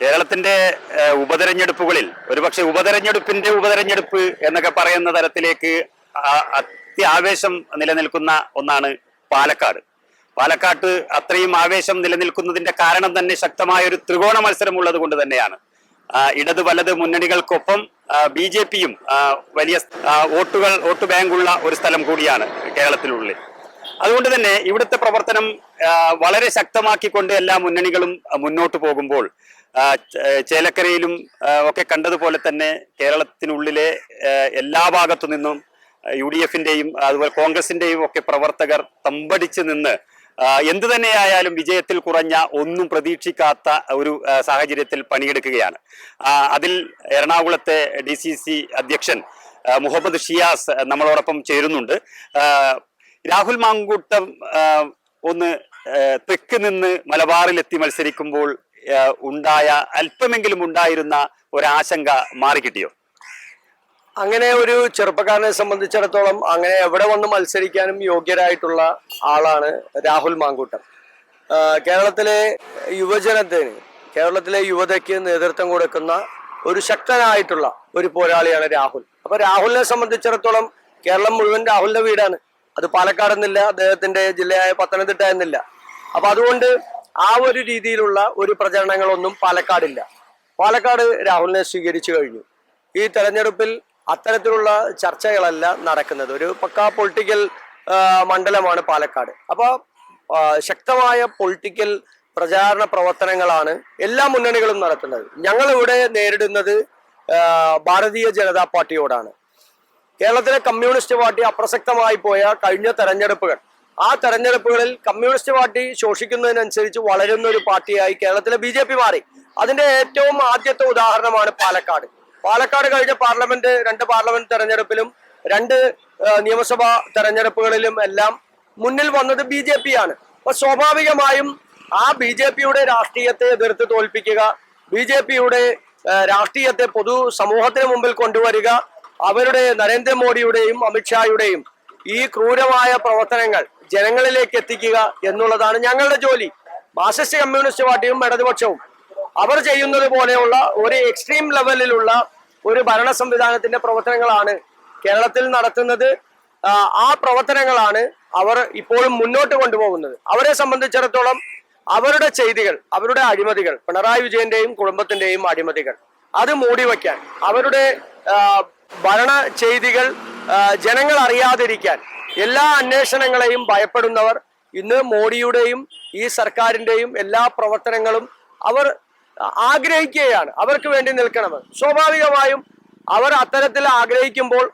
കേരളത്തിന്റെ ഉപതെരഞ്ഞെടുപ്പുകളിൽ ഒരുപക്ഷെ ഉപതെരഞ്ഞെടുപ്പിന്റെ ഉപതെരഞ്ഞെടുപ്പ് എന്നൊക്കെ പറയുന്ന തരത്തിലേക്ക് അത്യാവേശം നിലനിൽക്കുന്ന ഒന്നാണ് പാലക്കാട്. പാലക്കാട്ട് അത്രയും ആവേശം നിലനിൽക്കുന്നതിന്റെ കാരണം തന്നെ ശക്തമായ ഒരു ത്രികോണ മത്സരം ഉള്ളത് കൊണ്ട് തന്നെയാണ്. ഇടത് വലത് മുന്നണികൾക്കൊപ്പം ബി ജെ പിയും വലിയ വോട്ടുകൾ വോട്ട് ബാങ്കുള്ള ഒരു സ്ഥലം കൂടിയാണ് കേരളത്തിനുള്ളിൽ അതുകൊണ്ട് തന്നെ ഇവിടുത്തെ പ്രവർത്തനം വളരെ ശക്തമാക്കിക്കൊണ്ട് എല്ലാ മുന്നണികളും മുന്നോട്ട് പോകുമ്പോൾ ചേലക്കരയിലും ഒക്കെ കണ്ടതുപോലെ തന്നെ കേരളത്തിനുള്ളിലെ എല്ലാ ഭാഗത്തു നിന്നും യു ഡി എഫിന്റെയും അതുപോലെ കോൺഗ്രസിന്റെയും ഒക്കെ പ്രവർത്തകർ തമ്പടിച്ച് നിന്ന് എന്തു തന്നെയായാലും വിജയത്തിൽ കുറഞ്ഞ ഒന്നും പ്രതീക്ഷിക്കാത്ത ഒരു സാഹചര്യത്തിൽ പണിയെടുക്കുകയാണ്. അതിൽ എറണാകുളത്തെ ഡി അധ്യക്ഷൻ മുഹമ്മദ് ഷിയാസ് നമ്മളോടൊപ്പം ചേരുന്നുണ്ട്. രാഹുൽ മാങ്കൂട്ടം ഒന്ന് തെക്ക് നിന്ന് മലബാറിലെത്തി മത്സരിക്കുമ്പോൾ ആ, ഉണ്ടായ അല്പമെങ്കിലും ഉണ്ടായിരുന്ന ഒരാശങ്ക മാറിക്കിട്ടിയോ? അങ്ങനെ ഒരു ചെറുപ്പക്കാരനെ സംബന്ധിച്ചിടത്തോളം അങ്ങനെ എവിടെ വന്ന് മത്സരിക്കാനും യോഗ്യരായിട്ടുള്ള ആളാണ് രാഹുൽ മാങ്കൂട്ടം. കേരളത്തിലെ യുവജനത്തിന് കേരളത്തിലെ യുവതയ്ക്ക് നേതൃത്വം കൊടുക്കുന്ന ഒരു ശക്തനായിട്ടുള്ള ഒരു പോരാളിയാണ് രാഹുൽ. അപ്പൊ രാഹുലിനെ സംബന്ധിച്ചിടത്തോളം കേരളം മുഴുവൻ രാഹുലിന്റെ വീടാണ്. അത് പാലക്കാട് എന്നില്ല അദ്ദേഹത്തിന്റെ ജില്ലയായ പത്തനംതിട്ട എന്നില്ല അപ്പൊ അതുകൊണ്ട് ആ ഒരു രീതിയിലുള്ള ഒരു പ്രചരണങ്ങളൊന്നും പാലക്കാടില്ല. പാലക്കാട് രാഹുലിനെ സ്വീകരിച്ചു കഴിഞ്ഞു. ഈ തെരഞ്ഞെടുപ്പിൽ അത്തരത്തിലുള്ള ചർച്ചകളല്ല നടക്കുന്നത്. ഒരു പക്കാ പൊളിറ്റിക്കൽ മണ്ഡലമാണ് പാലക്കാട്. അപ്പോൾ ശക്തമായ പൊളിറ്റിക്കൽ പ്രചാരണ പ്രവർത്തനങ്ങളാണ് എല്ലാ മുന്നണികളും നടത്തുന്നത്. ഞങ്ങളിവിടെ നേരിടുന്നത് ഭാരതീയ ജനതാ പാർട്ടിയോടാണ്. കേരളത്തിലെ കമ്മ്യൂണിസ്റ്റ് പാർട്ടി അപ്രസക്തമായി പോയ കഴിഞ്ഞ തെരഞ്ഞെടുപ്പുകൾ. ആ തെരഞ്ഞെടുപ്പുകളിൽ കമ്മ്യൂണിസ്റ്റ് പാർട്ടി ശോഷിക്കുന്നതിനനുസരിച്ച് വളരുന്ന ഒരു പാർട്ടിയായി കേരളത്തിലെ ബി ജെ പി മാറി. അതിന്റെ ഏറ്റവും ആദ്യത്തെ ഉദാഹരണമാണ് പാലക്കാട്. പാലക്കാട് കഴിഞ്ഞ പാർലമെന്റ് രണ്ട് പാർലമെന്റ് തെരഞ്ഞെടുപ്പിലും രണ്ട് നിയമസഭാ തെരഞ്ഞെടുപ്പുകളിലും എല്ലാം മുന്നിൽ വന്നത് ബി ജെ പി ആണ്. അപ്പൊ സ്വാഭാവികമായും ആ ബി ജെ പിയുടെ രാഷ്ട്രീയത്തെ എതിർത്ത് തോൽപ്പിക്കുക ബി ജെ പിയുടെ രാഷ്ട്രീയത്തെ പൊതു സമൂഹത്തിന് മുമ്പിൽ കൊണ്ടുവരിക അവരുടെ നരേന്ദ്രമോദിയുടെയും അമിത്ഷായുടെയും ഈ ക്രൂരമായ പ്രവർത്തനങ്ങൾ ജനങ്ങളിലേക്ക് എത്തിക്കുക എന്നുള്ളതാണ് ഞങ്ങളുടെ ജോലി. മാർക്സിസ്റ്റ് കമ്മ്യൂണിസ്റ്റ് പാർട്ടിയും ഇടതുപക്ഷവും. അവർ ചെയ്യുന്നത് പോലെയുള്ള ഒരു എക്സ്ട്രീം ലെവലിലുള്ള ഒരു ഭരണ സംവിധാനത്തിന്റെ പ്രവർത്തനങ്ങളാണ് കേരളത്തിൽ നടത്തുന്നത്. ആ, പ്രവർത്തനങ്ങളാണ് അവർ ഇപ്പോഴും മുന്നോട്ട് കൊണ്ടുപോകുന്നത്. അവരെ സംബന്ധിച്ചിടത്തോളം അവരുടെ ചെയ്തികൾ അവരുടെ അഴിമതികൾ പിണറായി വിജയന്റെയും കുടുംബത്തിന്റെയും അഴിമതികൾ അത് മൂടിവെക്കാൻ അവരുടെ ഭരണ ചെയ്തികൾ ജനങ്ങൾ അറിയാതിരിക്കാൻ എല്ലാ അന്വേഷണങ്ങളെയും ഭയപ്പെടുന്നവർ ഇന്ന് മോഡിയുടെയും ഈ സർക്കാരിന്റെയും എല്ലാ പ്രവർത്തനങ്ങളും അവർ ആഗ്രഹിക്കുകയാണ്. അവർക്ക് വേണ്ടി നിൽക്കണമെന്ന്. സ്വാഭാവികമായും അവർ അത്തരത്തിൽ ആഗ്രഹിക്കുമ്പോൾ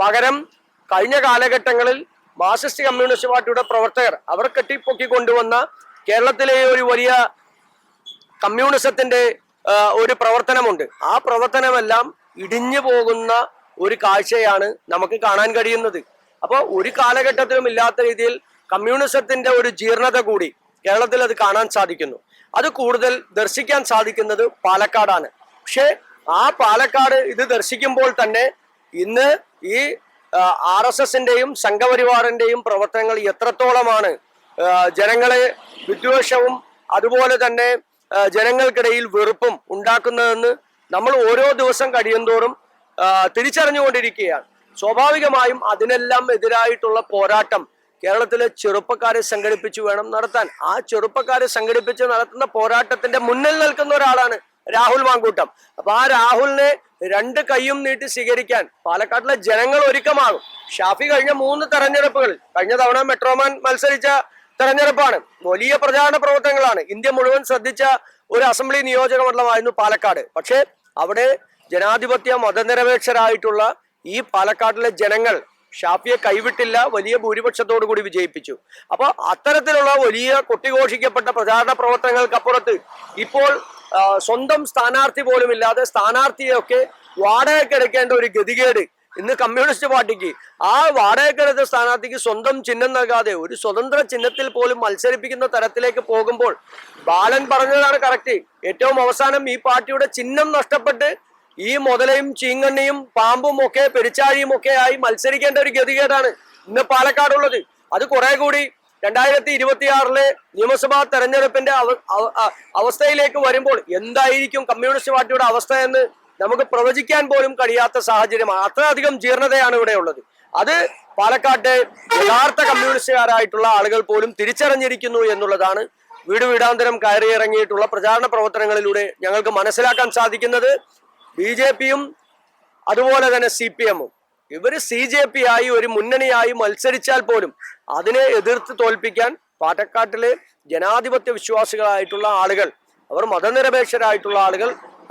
പകരം കഴിഞ്ഞ കാലഘട്ടങ്ങളിൽ മാർക്സിസ്റ്റ് കമ്മ്യൂണിസ്റ്റ് പാർട്ടിയുടെ പ്രവർത്തകർ അവർ കെട്ടിപ്പൊക്കി കൊണ്ടുവന്ന കേരളത്തിലെ ഒരു വലിയ കമ്മ്യൂണിസത്തിന്റെ ഒരു പ്രവർത്തനമുണ്ട്. ആ പ്രവർത്തനമെല്ലാം ഇടിഞ്ഞു പോകുന്ന ഒരു കാഴ്ചയാണ് നമുക്ക് കാണാൻ കഴിയുന്നത്. അപ്പോൾ ഒരു കാലഘട്ടത്തിലും ഇല്ലാത്ത രീതിയിൽ കമ്മ്യൂണിസത്തിന്റെ ഒരു ജീർണത കൂടി കേരളത്തിൽ അത് കാണാൻ സാധിക്കുന്നു. അത് കൂടുതൽ ദർശിക്കാൻ സാധിക്കുന്നത് പാലക്കാടാണ്. പക്ഷേ ആ പാലക്കാട് ഇത് ദർശിക്കുമ്പോൾ തന്നെ ഇന്ന് ഈ ആർ എസ് എസിന്റെയും സംഘപരിവാറിന്റെയും പ്രവർത്തനങ്ങൾ എത്രത്തോളമാണ് ജനങ്ങളെ വിദ്വേഷവും അതുപോലെ തന്നെ ജനങ്ങൾക്കിടയിൽ വെറുപ്പും ഉണ്ടാക്കുന്നതെന്ന് നമ്മൾ ഓരോ ദിവസം കഴിയുന്തോറും തിരിച്ചറിഞ്ഞുകൊണ്ടിരിക്കുകയാണ്. സ്വാഭാവികമായും അതിനെല്ലാം എതിരായിട്ടുള്ള പോരാട്ടം കേരളത്തിലെ ചെറുപ്പക്കാരെ സംഘടിപ്പിച്ചു വേണം നടത്താൻ. ആ ചെറുപ്പക്കാരെ സംഘടിപ്പിച്ച് നടത്തുന്ന പോരാട്ടത്തിന്റെ മുന്നിൽ നിൽക്കുന്ന ഒരാളാണ് രാഹുൽ മാങ്കൂട്ടം. അപ്പൊ ആ രാഹുലിനെ രണ്ട് കൈയും നീട്ടി സ്വീകരിക്കാൻ പാലക്കാട്ടിലെ ജനങ്ങൾ ഒരുക്കമാകും. ഷാഫി കഴിഞ്ഞ മൂന്ന് തെരഞ്ഞെടുപ്പുകൾ കഴിഞ്ഞ തവണ മെട്രോമാൻ മത്സരിച്ച തെരഞ്ഞെടുപ്പാണ്. വലിയ പ്രചാരണ പ്രവർത്തനങ്ങളാണ്. ഇന്ത്യ മുഴുവൻ ശ്രദ്ധിച്ച ഒരു അസംബ്ലി നിയോജക മണ്ഡലമായിരുന്നു പാലക്കാട്. പക്ഷേ അവിടെ ജനാധിപത്യ മതനിരപേക്ഷരായിട്ടുള്ള ഈ പാലക്കാട്ടിലെ ജനങ്ങൾ ഷാഫിയെ കൈവിട്ടില്ല വലിയ ഭൂരിപക്ഷത്തോടു കൂടി വിജയിപ്പിച്ചു. അപ്പോൾ അത്തരത്തിലുള്ള വലിയ കൊട്ടിഘോഷിക്കപ്പെട്ട പ്രചാരണ പ്രവർത്തനങ്ങൾക്കപ്പുറത്ത് ഇപ്പോൾ സ്വന്തം സ്ഥാനാർത്ഥി പോലും ഇല്ലാതെ സ്ഥാനാർത്ഥിയൊക്കെ വാടകയ്ക്കെടുക്കേണ്ട ഒരു ഗതികേട് ഇന്ന് കമ്മ്യൂണിസ്റ്റ് പാർട്ടിക്ക്. ആ വാടകക്കെടുത്ത സ്ഥാനാർത്ഥിക്ക് സ്വന്തം ചിഹ്നം നൽകാതെ ഒരു സ്വതന്ത്ര ചിഹ്നത്തിൽ പോലും മത്സരിപ്പിക്കുന്ന തരത്തിലേക്ക് പോകുമ്പോൾ ബാലൻ പറഞ്ഞതാണ് കറക്റ്റ് ഏറ്റവും അവസാനം ഈ പാർട്ടിയുടെ ചിഹ്നം നഷ്ടപ്പെട്ട് ഈ മുതലയും ചീങ്കണ്ണിയും പാമ്പും ഒക്കെ പെരിച്ചാഴിയും ഒക്കെ ആയി മത്സരിക്കേണ്ട ഒരു ഗതികേടാണ് ഇന്ന് പാലക്കാടുള്ളത്? അത് കുറെ കൂടി രണ്ടായിരത്തി ഇരുപത്തിയാറിലെ നിയമസഭാ തെരഞ്ഞെടുപ്പിന്റെ അവ- അവ- അവസ്ഥയിലേക്ക് വരുമ്പോൾ എന്തായിരിക്കും കമ്മ്യൂണിസ്റ്റ് പാർട്ടിയുടെ അവസ്ഥ എന്ന് നമുക്ക് പ്രവചിക്കാൻ പോലും കഴിയാത്ത സാഹചര്യമാണ് അത്രയധികം ജീർണതയാണ് ഇവിടെ ഉള്ളത്. അത് പാലക്കാട്ടെ യഥാർത്ഥ കമ്മ്യൂണിസ്റ്റുകാരായിട്ടുള്ള ആളുകൾ പോലും തിരിച്ചറിഞ്ഞിരിക്കുന്നു എന്നുള്ളതാണ് വീട് വീടാന്തരം കയറിയിറങ്ങിയിട്ടുള്ള പ്രചാരണ പ്രവർത്തനങ്ങളിലൂടെ ഞങ്ങൾക്ക് മനസ്സിലാക്കാൻ സാധിക്കുന്നത്. ബി ജെ പിയും അതുപോലെ തന്നെ സി പി എമ്മും. ഇവർ സി ജെ പി ആയി ഒരു മുന്നണിയായി മത്സരിച്ചാൽ പോലും അതിനെ എതിർത്ത് തോൽപ്പിക്കാൻ പാലക്കാട്ടിലെ ജനാധിപത്യ വിശ്വാസികളായിട്ടുള്ള ആളുകൾ അവർ മതനിരപേക്ഷരായിട്ടുള്ള ആളുകൾ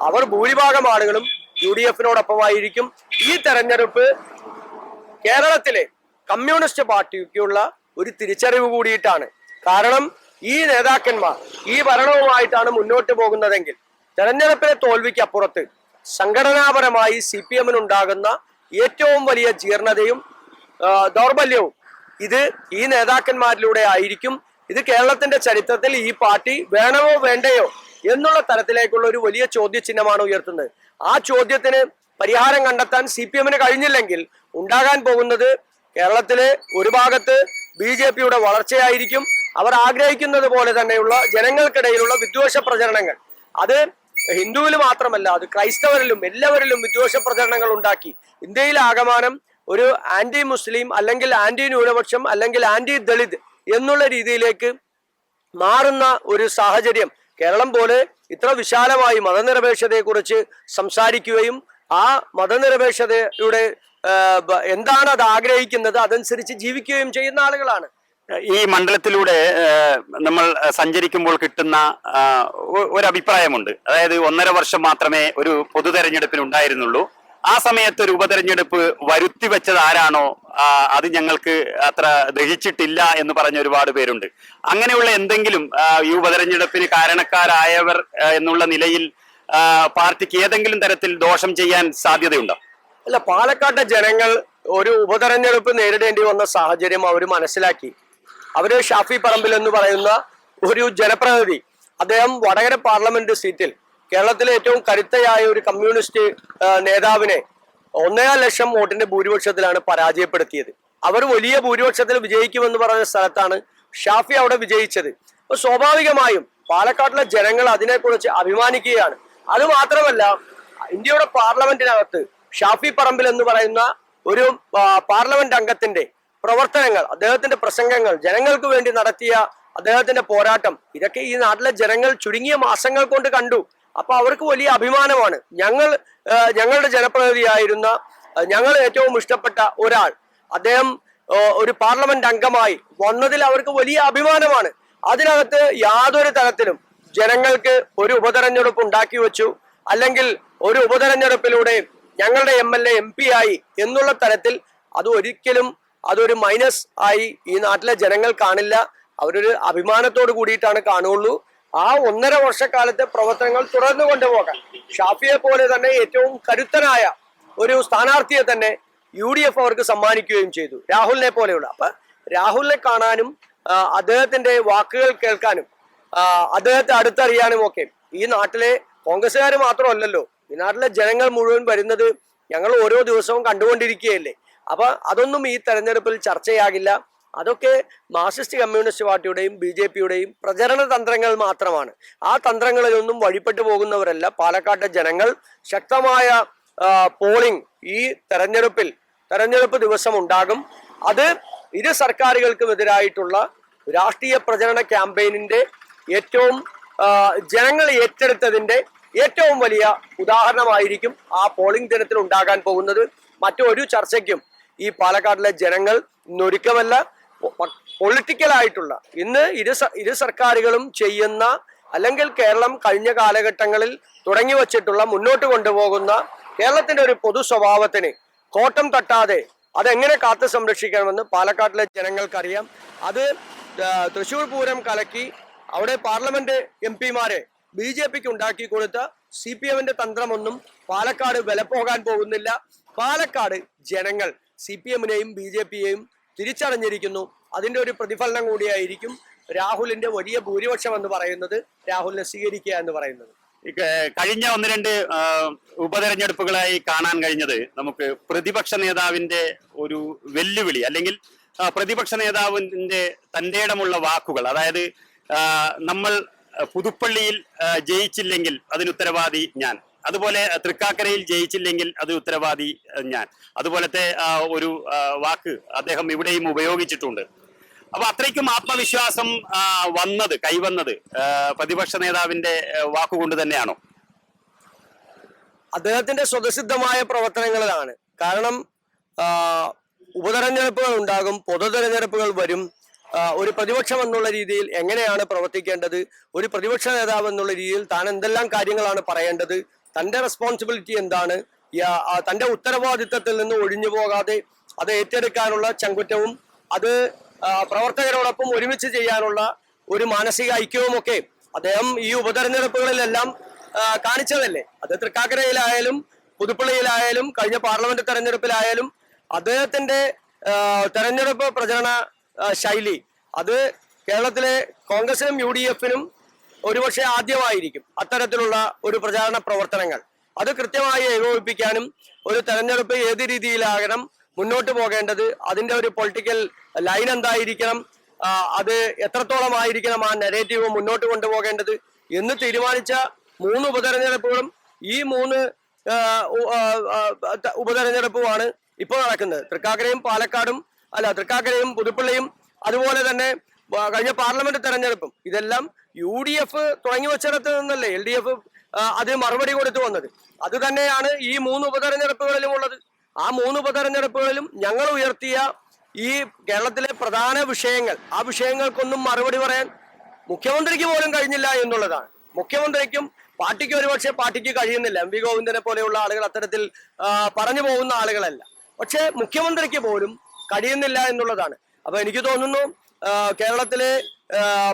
അവർ ഭൂരിഭാഗം ആളുകളും യു ഡി എഫിനോടൊപ്പമായിരിക്കും. ഈ തെരഞ്ഞെടുപ്പ് കേരളത്തിലെ കമ്മ്യൂണിസ്റ്റ് പാർട്ടിക്കുള്ള ഒരു തിരിച്ചറിവ് കൂടിയിട്ടാണ്. കാരണം ഈ നേതാക്കന്മാർ ഈ ഭരണവുമായിട്ടാണ് മുന്നോട്ട് പോകുന്നതെങ്കിൽ തെരഞ്ഞെടുപ്പിലെ തോൽവിക്ക് അപ്പുറത്ത് സംഘടനാപരമായി സി പി എമ്മിനുണ്ടാകുന്ന ഏറ്റവും വലിയ ജീർണതയും ദൗർബല്യവും ഇത് ഈ നേതാക്കന്മാരിലൂടെ ആയിരിക്കും. ഇത് കേരളത്തിന്റെ ചരിത്രത്തിൽ ഈ പാർട്ടി വേണമോ വേണ്ടയോ എന്നുള്ള തരത്തിലേക്കുള്ള ഒരു വലിയ ചോദ്യചിഹ്നമാണ് ഉയർത്തുന്നത്. ആ ചോദ്യത്തിന് പരിഹാരം കണ്ടെത്താൻ സി പി എമ്മിന് കഴിഞ്ഞില്ലെങ്കിൽ ഉണ്ടാകാൻ പോകുന്നത് കേരളത്തിലെ ഒരു ഭാഗത്ത് ബി ജെ പിയുടെ വളർച്ചയായിരിക്കും. അവർ ആഗ്രഹിക്കുന്നത് പോലെ തന്നെയുള്ള ജനങ്ങൾക്കിടയിലുള്ള വിദ്വേഷ പ്രചരണങ്ങൾ. അത് ഹിന്ദുവിൽ മാത്രമല്ല അത് ക്രൈസ്തവരിലും എല്ലാവരിലും വിദ്വേഷ പ്രചരണങ്ങൾ ഉണ്ടാക്കി. ഇന്ത്യയിൽ ആകമാനം ഒരു ആന്റി മുസ്ലിം അല്ലെങ്കിൽ ആന്റി ന്യൂനപക്ഷം അല്ലെങ്കിൽ ആന്റി ദളിത് എന്നുള്ള രീതിയിലേക്ക് മാറുന്ന ഒരു സാഹചര്യം കേരളം പോലെ ഇത്ര വിശാലമായി മതനിരപേക്ഷതയെക്കുറിച്ച് സംസാരിക്കുകയും ആ മതനിരപേക്ഷതയുടെ എന്താണ് അത് ആഗ്രഹിക്കുന്നത് അതനുസരിച്ച് ജീവിക്കുകയും ചെയ്യുന്ന ആളുകളാണ്. ഈ മണ്ഡലത്തിലൂടെ നമ്മൾ സഞ്ചരിക്കുമ്പോൾ കിട്ടുന്ന ഒരു അഭിപ്രായമുണ്ട് അതായത് ഒന്നര വർഷം മാത്രമേ ഒരു പൊതു തെരഞ്ഞെടുപ്പിന് ഉണ്ടായിരുന്നുള്ളൂ. ആ സമയത്ത് ഒരു ഉപതെരഞ്ഞെടുപ്പ് വരുത്തി വെച്ചത് ആരാണോ അത് ഞങ്ങൾക്ക് അത്ര ദഹിച്ചിട്ടില്ല എന്ന് പറഞ്ഞ ഒരുപാട് പേരുണ്ട്. അങ്ങനെയുള്ള എന്തെങ്കിലും ഈ ഉപതെരഞ്ഞെടുപ്പിന് കാരണക്കാരായവർ എന്നുള്ള നിലയിൽ പാർട്ടിക്ക് ഏതെങ്കിലും തരത്തിൽ ദോഷം ചെയ്യാൻ സാധ്യതയുണ്ടോ? അല്ല പാലക്കാട്ടെ ജനങ്ങൾ ഒരു ഉപതെരഞ്ഞെടുപ്പ് നേരിടേണ്ടി വന്ന സാഹചര്യം അവർ മനസ്സിലാക്കി. അവർ ഷാഫി പറമ്പിൽ എന്ന് പറയുന്ന ഒരു ജനപ്രതിനിധി. അദ്ദേഹം വടകര പാർലമെന്റ് സീറ്റിൽ കേരളത്തിലെ ഏറ്റവും കരുത്തയായ ഒരു കമ്മ്യൂണിസ്റ്റ് നേതാവിനെ ഒന്നേകാൽ ലക്ഷം വോട്ടിന്റെ ഭൂരിപക്ഷത്തിലാണ് പരാജയപ്പെടുത്തിയത്. അവർ വലിയ ഭൂരിപക്ഷത്തിൽ വിജയിക്കുമെന്ന് പറഞ്ഞ സ്ഥലത്താണ് ഷാഫി അവിടെ വിജയിച്ചത്. അപ്പൊ സ്വാഭാവികമായും പാലക്കാട്ടിലെ ജനങ്ങൾ അതിനെക്കുറിച്ച് അഭിമാനിക്കുകയാണ്. അത് മാത്രമല്ല ഇന്ത്യയുടെ പാർലമെന്റിനകത്ത് ഷാഫി പറമ്പിൽ എന്ന് പറയുന്ന ഒരു പാർലമെന്റ് അംഗത്തിന്റെ പ്രവർത്തനങ്ങൾ അദ്ദേഹത്തിന്റെ പ്രസംഗങ്ങൾ ജനങ്ങൾക്ക് വേണ്ടി നടത്തിയ അദ്ദേഹത്തിന്റെ പോരാട്ടം ഇതൊക്കെ ഈ നാട്ടിലെ ജനങ്ങൾ ചുരുങ്ങിയ മാസങ്ങൾ കൊണ്ട് കണ്ടു. അപ്പൊ അവർക്ക് വലിയ അഭിമാനമാണ്. ഞങ്ങൾ ഞങ്ങളുടെ ജനപ്രതിനിധിയായിരുന്ന ഞങ്ങൾ ഏറ്റവും ഇഷ്ടപ്പെട്ട ഒരാൾ അദ്ദേഹം ഒരു പാർലമെന്റ് അംഗമായി വന്നതിൽ അവർക്ക് വലിയ അഭിമാനമാണ്. അതിനകത്ത് യാതൊരു തരത്തിലും ജനങ്ങൾക്ക് ഒരു ഉപതെരഞ്ഞെടുപ്പ് ഉണ്ടാക്കി വെച്ചു. അല്ലെങ്കിൽ ഒരു ഉപതെരഞ്ഞെടുപ്പിലൂടെ ഞങ്ങളുടെ M L A M P ആയി എന്നുള്ള തരത്തിൽ അത് ഒരിക്കലും അതൊരു മൈനസ് ആയി ഈ നാട്ടിലെ ജനങ്ങൾ കാണില്ല. അവരൊരു അഭിമാനത്തോട് കൂടിയിട്ടാണ് കാണുള്ളൂ ആ ഒന്നര വർഷക്കാലത്തെ പ്രവർത്തനങ്ങൾ തുടർന്നു കൊണ്ടുപോകാൻ ഷാഫിയെ പോലെ തന്നെ ഏറ്റവും കരുത്തനായ ഒരു സ്ഥാനാർത്ഥിയെ തന്നെ യു ഡി എഫ് അവർക്ക് സമ്മാനിക്കുകയും ചെയ്തു. രാഹുലിനെ പോലെയുള്ള. അപ്പൊ രാഹുലിനെ കാണാനും അദ്ദേഹത്തിന്റെ വാക്കുകൾ കേൾക്കാനും അദ്ദേഹത്തെ അടുത്തറിയാനും ഒക്കെ ഈ നാട്ടിലെ കോൺഗ്രസ്സുകാർ മാത്രമല്ലല്ലോ ഈ നാട്ടിലെ ജനങ്ങൾ മുഴുവൻ വരുന്നത് ഞങ്ങൾ ഓരോ ദിവസവും കണ്ടുകൊണ്ടിരിക്കുകയല്ലേ? അപ്പൊ അതൊന്നും ഈ തെരഞ്ഞെടുപ്പിൽ ചർച്ചയാകില്ല. അതൊക്കെ മാർക്സിസ്റ്റ് കമ്മ്യൂണിസ്റ്റ് പാർട്ടിയുടെയും ബി ജെ പിയുടെയും പ്രചരണ തന്ത്രങ്ങൾ മാത്രമാണ്. ആ തന്ത്രങ്ങളിലൊന്നും വഴിപ്പെട്ടു പോകുന്നവരല്ല. പാലക്കാട്ടെ ജനങ്ങൾ ശക്തമായ പോളിംഗ് ഈ തെരഞ്ഞെടുപ്പിൽ തെരഞ്ഞെടുപ്പ് ദിവസം ഉണ്ടാകും. അത് ഇരു സർക്കാരുകൾക്കും എതിരായിട്ടുള്ള രാഷ്ട്രീയ പ്രചരണ ക്യാമ്പയിനിന്റെ ഏറ്റവും ജനങ്ങൾ ഏറ്റെടുത്തതിന്റെ ഏറ്റവും വലിയ ഉദാഹരണമായിരിക്കും ആ പോളിംഗ് ദിനത്തിൽ ഉണ്ടാകാൻ പോകുന്നത്. മറ്റൊരു ചർച്ചയ്ക്കും ഈ പാലക്കാടിലെ ജനങ്ങൾ ഇന്നൊരുക്കമല്ല പൊളിറ്റിക്കൽ ആയിട്ടുള്ള ഇന്ന് ഇരു ഇരു സർക്കാരുകളും ചെയ്യുന്ന അല്ലെങ്കിൽ കേരളം കഴിഞ്ഞ കാലഘട്ടങ്ങളിൽ തുടങ്ങി വച്ചിട്ടുള്ള മുന്നോട്ട് കൊണ്ടുപോകുന്ന കേരളത്തിന്റെ ഒരു പൊതു സ്വഭാവത്തിന് കോട്ടം തട്ടാതെ അതെങ്ങനെ കാത്തു സംരക്ഷിക്കണമെന്ന് പാലക്കാട്ടിലെ ജനങ്ങൾക്കറിയാം. അത് തൃശൂർ പൂരം കലക്കി അവിടെ പാർലമെന്റ് എം പിമാരെ ബി ജെ പിക്ക് ഉണ്ടാക്കി കൊടുത്ത സി പി എമ്മിന്റെ തന്ത്രമൊന്നും പാലക്കാട് വില പോകാൻ പോകുന്നില്ല. പാലക്കാട് ജനങ്ങൾ സി പി എമ്മിനെയും ബി ജെ പിയെയും തിരിച്ചറിഞ്ഞിരിക്കുന്നു അതിന്റെ ഒരു പ്രതിഫലനം കൂടിയായിരിക്കും രാഹുലിന്റെ വലിയ ഭൂരിപക്ഷം എന്ന് പറയുന്നത് രാഹുലിനെ സ്വീകരിക്കുക എന്ന് പറയുന്നത്. കഴിഞ്ഞ ഒന്ന് രണ്ട് ഉപതെരഞ്ഞെടുപ്പുകളായി കാണാൻ കഴിഞ്ഞത് നമുക്ക് പ്രതിപക്ഷ നേതാവിന്റെ ഒരു വെല്ലുവിളി അല്ലെങ്കിൽ പ്രതിപക്ഷ നേതാവിന്റെ തന്റെ ഇടമുള്ള വാക്കുകൾ. അതായത് നമ്മൾ പുതുപ്പള്ളിയിൽ ജയിച്ചില്ലെങ്കിൽ അതിന് ഉത്തരവാദി ഞാൻ. അതുപോലെ തൃക്കാക്കരയിൽ ജയിച്ചില്ലെങ്കിൽ അത് ഉത്തരവാദി ഞാൻ. അതുപോലത്തെ ഒരു വാക്ക് അദ്ദേഹം ഇവിടെയും ഉപയോഗിച്ചിട്ടുണ്ട്. അപ്പൊ അത്രയ്ക്കും ആത്മവിശ്വാസം വന്നത് കൈവന്നത് പ്രതിപക്ഷ നേതാവിന്റെ വാക്കുകൊണ്ട് തന്നെയാണോ? അദ്ദേഹത്തിന്റെ സ്വതസിദ്ധമായ പ്രവർത്തനങ്ങളിലാണ്. കാരണം ഉപതെരഞ്ഞെടുപ്പുകൾ ഉണ്ടാകും പൊതു തെരഞ്ഞെടുപ്പുകൾ വരും ഒരു പ്രതിപക്ഷം എന്നുള്ള രീതിയിൽ എങ്ങനെയാണ് പ്രവർത്തിക്കേണ്ടത്? ഒരു പ്രതിപക്ഷ നേതാവ് എന്നുള്ള രീതിയിൽ താൻ എന്തെല്ലാം കാര്യങ്ങളാണ് പറയേണ്ടത്? തന്റെ റെസ്പോൺസിബിലിറ്റി എന്താണ്? തന്റെ ഉത്തരവാദിത്തത്തിൽ നിന്ന് ഒഴിഞ്ഞു പോകാതെ അത് ഏറ്റെടുക്കാനുള്ള ചങ്കുറ്റവും അത് പ്രവർത്തകരോടൊപ്പം ഒരുമിച്ച് ചെയ്യാനുള്ള ഒരു മാനസിക ഐക്യവുമൊക്കെ അദ്ദേഹം ഈ ഉപതെരഞ്ഞെടുപ്പുകളിലെല്ലാം കാണിച്ചതല്ലേ? അത് തൃക്കാക്കരയിലായാലും പുതുപ്പള്ളിയിലായാലും കഴിഞ്ഞ പാർലമെന്റ് തെരഞ്ഞെടുപ്പിലായാലും അദ്ദേഹത്തിന്റെ തെരഞ്ഞെടുപ്പ് പ്രചരണ ശൈലി അത് കേരളത്തിലെ കോൺഗ്രസിനും യു ഡി എഫിനും ഒരുപക്ഷെ ആദ്യമായിരിക്കും അത്തരത്തിലുള്ള ഒരു പ്രചാരണ പ്രവർത്തനങ്ങൾ. അത് കൃത്യമായി ഏകോപിപ്പിക്കാനും ഒരു തെരഞ്ഞെടുപ്പ് ഏത് രീതിയിലാകണം മുന്നോട്ട് പോകേണ്ടത് അതിന്റെ ഒരു പൊളിറ്റിക്കൽ ലൈൻ എന്തായിരിക്കണം അത് എത്രത്തോളം ആയിരിക്കണം ആ നെറേറ്റീവ് മുന്നോട്ട് കൊണ്ടുപോകേണ്ടത് എന്ന് തീരുമാനിച്ച മൂന്ന് ഉപതെരഞ്ഞെടുപ്പുകളും ഈ മൂന്ന് ഉപതെരഞ്ഞെടുപ്പുമാണ് ഇപ്പോൾ നടക്കുന്നത്. തൃക്കാക്കരയും പാലക്കാടും അല്ല തൃക്കാക്കരയും പുതുപ്പള്ളിയും അതുപോലെ തന്നെ കഴിഞ്ഞ പാർലമെന്റ് തെരഞ്ഞെടുപ്പും ഇതെല്ലാം യു ഡി എഫ് തുടങ്ങി വെച്ചിടത്ത് നിന്നല്ലേ എൽ ഡി എഫ് അത് മറുപടി കൊടുത്തു വന്നത്. അത് തന്നെയാണ് ഈ മൂന്ന് ഉപതെരഞ്ഞെടുപ്പുകളിലും ഉള്ളത്. ആ മൂന്ന് ഉപതെരഞ്ഞെടുപ്പുകളിലും ഞങ്ങൾ ഉയർത്തിയ ഈ കേരളത്തിലെ പ്രധാന വിഷയങ്ങൾ ആ വിഷയങ്ങൾക്കൊന്നും മറുപടി പറയാൻ മുഖ്യമന്ത്രിക്ക് പോലും കഴിഞ്ഞില്ല എന്നുള്ളതാണ്. മുഖ്യമന്ത്രിക്കും പാർട്ടിക്ക് ഒരുപക്ഷെ പാർട്ടിക്ക് കഴിയുന്നില്ല. എം വി ഗോവിന്ദനെ പോലെയുള്ള ആളുകൾ അത്തരത്തിൽ പറഞ്ഞു പോകുന്ന ആളുകളല്ല. പക്ഷേ മുഖ്യമന്ത്രിക്ക് പോലും കഴിയുന്നില്ല എന്നുള്ളതാണ്. അപ്പൊ എനിക്ക് തോന്നുന്നു കേരളത്തിലെ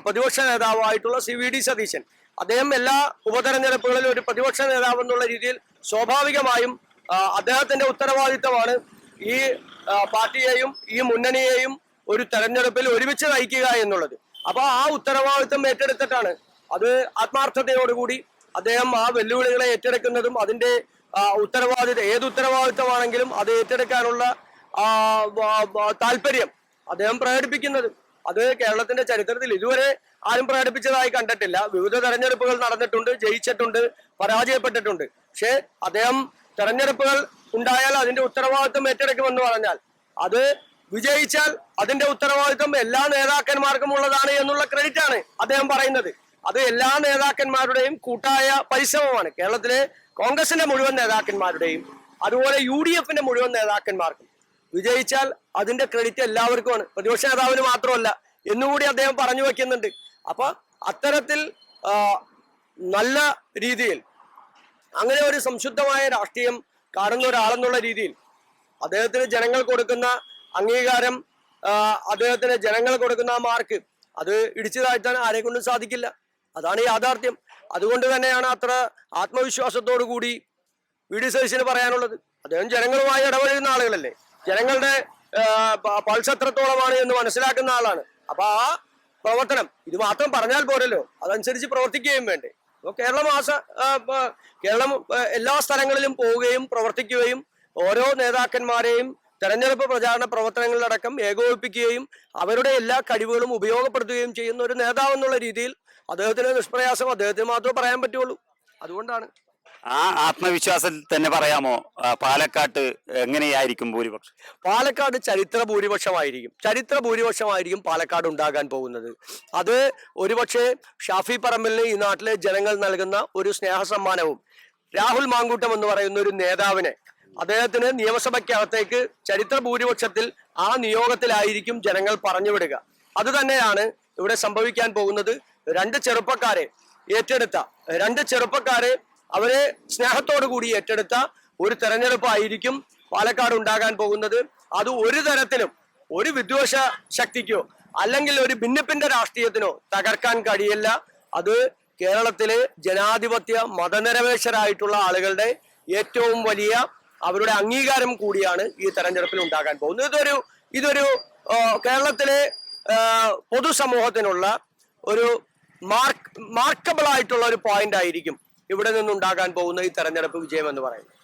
പ്രതിപക്ഷ നേതാവായിട്ടുള്ള സി വി ഡി സതീശൻ. അദ്ദേഹം എല്ലാ ഉപതെരഞ്ഞെടുപ്പുകളിലും ഒരു പ്രതിപക്ഷ നേതാവ് എന്നുള്ള രീതിയിൽ സ്വാഭാവികമായും അദ്ദേഹത്തിന്റെ ഉത്തരവാദിത്തമാണ് ഈ പാർട്ടിയെയും ഈ മുന്നണിയെയും ഒരു തെരഞ്ഞെടുപ്പിൽ ഒരുമിച്ച് നയിക്കുക എന്നുള്ളത്. അപ്പൊ ആ ഉത്തരവാദിത്തം ഏറ്റെടുത്തിട്ടാണ് അത് ആത്മാർത്ഥതയോടുകൂടി അദ്ദേഹം ആ വെല്ലുവിളികളെ ഏറ്റെടുക്കുന്നതും അതിന്റെ ഉത്തരവാദിത്വം ഏത് ഉത്തരവാദിത്തമാണെങ്കിലും അത് ഏറ്റെടുക്കാനുള്ള താല്പര്യം അദ്ദേഹം പ്രകടിപ്പിക്കുന്നത്. അത് കേരളത്തിന്റെ ചരിത്രത്തിൽ ഇതുവരെ ആരും പ്രകടിപ്പിച്ചതായി കണ്ടിട്ടില്ല. വിവിധ തെരഞ്ഞെടുപ്പുകൾ നടന്നിട്ടുണ്ട് ജയിച്ചിട്ടുണ്ട് പരാജയപ്പെട്ടിട്ടുണ്ട്. പക്ഷേ അദ്ദേഹം തെരഞ്ഞെടുപ്പുകൾ ഉണ്ടായാൽ അതിന്റെ ഉത്തരവാദിത്വം ഏറ്റെടുക്കുമെന്ന് പറഞ്ഞാൽ അത് വിജയിച്ചാൽ അതിന്റെ ഉത്തരവാദിത്വം എല്ലാ നേതാക്കന്മാർക്കും ഉള്ളതാണ് എന്നുള്ള ക്രെഡിറ്റ് ആണ് അദ്ദേഹം പറയുന്നത്. അത് എല്ലാ നേതാക്കന്മാരുടെയും കൂട്ടായ പരിശ്രമമാണ്. കേരളത്തിലെ കോൺഗ്രസിന്റെ മുഴുവൻ നേതാക്കന്മാരുടെയും അതുപോലെ യു ഡി എഫിന്റെ മുഴുവൻ നേതാക്കന്മാർക്കും. വിജയിച്ചാൽ അതിന്റെ ക്രെഡിറ്റ് എല്ലാവർക്കുമാണ്. പ്രതിപക്ഷ നേതാവിന് മാത്രമല്ല. എന്നുകൂടി അദ്ദേഹം പറഞ്ഞു വെക്കുന്നുണ്ട്. അപ്പൊ അത്തരത്തിൽ നല്ല രീതിയിൽ അങ്ങനെ ഒരു സംശുദ്ധമായ രാഷ്ട്രീയം കാണുന്ന ഒരാളെന്നുള്ള രീതിയിൽ അദ്ദേഹത്തിന് ജനങ്ങൾ കൊടുക്കുന്ന അംഗീകാരം അദ്ദേഹത്തിന് ജനങ്ങൾ കൊടുക്കുന്ന മാർക്ക് അത് ഇടിച്ചു താഴ്ത്താൻ ആരെ കൊണ്ടും സാധിക്കില്ല. അതാണ് യാഥാർത്ഥ്യം. അതുകൊണ്ട് തന്നെയാണ് അത്ര ആത്മവിശ്വാസത്തോടു കൂടി വി ഡി സതീശന് പറയാനുള്ളത്. അദ്ദേഹം ജനങ്ങളുമായി ഇടപഴകുന്ന ആളുകളല്ലേ? ജനങ്ങളുടെ പൾസ് എത്രത്തോളമാണ് എന്ന് മനസ്സിലാക്കുന്ന ആളാണ്. അപ്പൊ ആ പ്രവർത്തനം ഇത് മാത്രം പറഞ്ഞാൽ പോരല്ലോ. അതനുസരിച്ച് പ്രവർത്തിക്കുകയും വേണ്ടേ. അപ്പോൾ കേരളം ആസ കേരളം എല്ലാ സ്ഥലങ്ങളിലും പോവുകയും പ്രവർത്തിക്കുകയും ഓരോ നേതാക്കന്മാരെയും തെരഞ്ഞെടുപ്പ് പ്രചാരണ പ്രവർത്തനങ്ങളിലടക്കം ഏകോപിപ്പിക്കുകയും അവരുടെ എല്ലാ കഴിവുകളും ഉപയോഗപ്പെടുത്തുകയും ചെയ്യുന്ന ഒരു നേതാവെന്നുള്ള രീതിയിൽ അദ്ദേഹത്തിന് നിഷ്പ്രയാസം അദ്ദേഹത്തിന് മാത്രമേ പറയാൻ പറ്റുള്ളൂ. അതുകൊണ്ടാണ്. ആ ആത്മവിശ്വാസം തന്നെ പറയാമോ? പാലക്കാട്ട് എങ്ങനെയായിരിക്കും ഭൂരിപക്ഷം? പാലക്കാട് ചരിത്ര ഭൂരിപക്ഷമായിരിക്കും. ചരിത്ര ഭൂരിപക്ഷമായിരിക്കും പാലക്കാട് ഉണ്ടാകാൻ പോകുന്നത്. അത് ഒരുപക്ഷെ ഷാഫി പറമ്പലിന് ഈ നാട്ടിലെ ജനങ്ങൾ നൽകുന്ന ഒരു സ്നേഹ സമ്മാനവും രാഹുൽ മാങ്കൂട്ടം എന്ന് പറയുന്ന ഒരു നേതാവിനെ അദ്ദേഹത്തിന് നിയമസഭയ്ക്കകത്തേക്ക് ചരിത്ര ഭൂരിപക്ഷത്തിൽ ആ നിയോഗത്തിലായിരിക്കും ജനങ്ങൾ പറഞ്ഞുവിടുക. അത് തന്നെയാണ് ഇവിടെ സംഭവിക്കാൻ പോകുന്നത്. രണ്ട് ചെറുപ്പക്കാരെ ഏറ്റെടുത്ത രണ്ട് ചെറുപ്പക്കാരെ അവരെ സ്നേഹത്തോടു കൂടി ഏറ്റെടുത്ത ഒരു തെരഞ്ഞെടുപ്പായിരിക്കും പാലക്കാട് ഉണ്ടാകാൻ പോകുന്നത്. അത് ഒരു തരത്തിലും ഒരു വിദ്വേഷ ശക്തിക്കോ അല്ലെങ്കിൽ ഒരു ഭിന്നിപ്പിന്റെ രാഷ്ട്രീയത്തിനോ തകർക്കാൻ കഴിയില്ല. അത് കേരളത്തിലെ ജനാധിപത്യ മതനിരപേക്ഷരായിട്ടുള്ള ആളുകളുടെ ഏറ്റവും വലിയ അവരുടെ അംഗീകാരം കൂടിയാണ് ഈ തെരഞ്ഞെടുപ്പിൽ ഉണ്ടാകാൻ പോകുന്നത്. ഇതൊരു ഇതൊരു കേരളത്തിലെ പൊതുസമൂഹത്തിനുള്ള ഒരു മാർക്ക് മാർക്കബിൾ ആയിട്ടുള്ള ഒരു പോയിന്റ് ആയിരിക്കും. ഇവിടെ നിന്നുണ്ടാകാൻ പോകുന്ന ഈ തെരഞ്ഞെടുപ്പ് വിജയം എന്ന് പറയുന്നത്.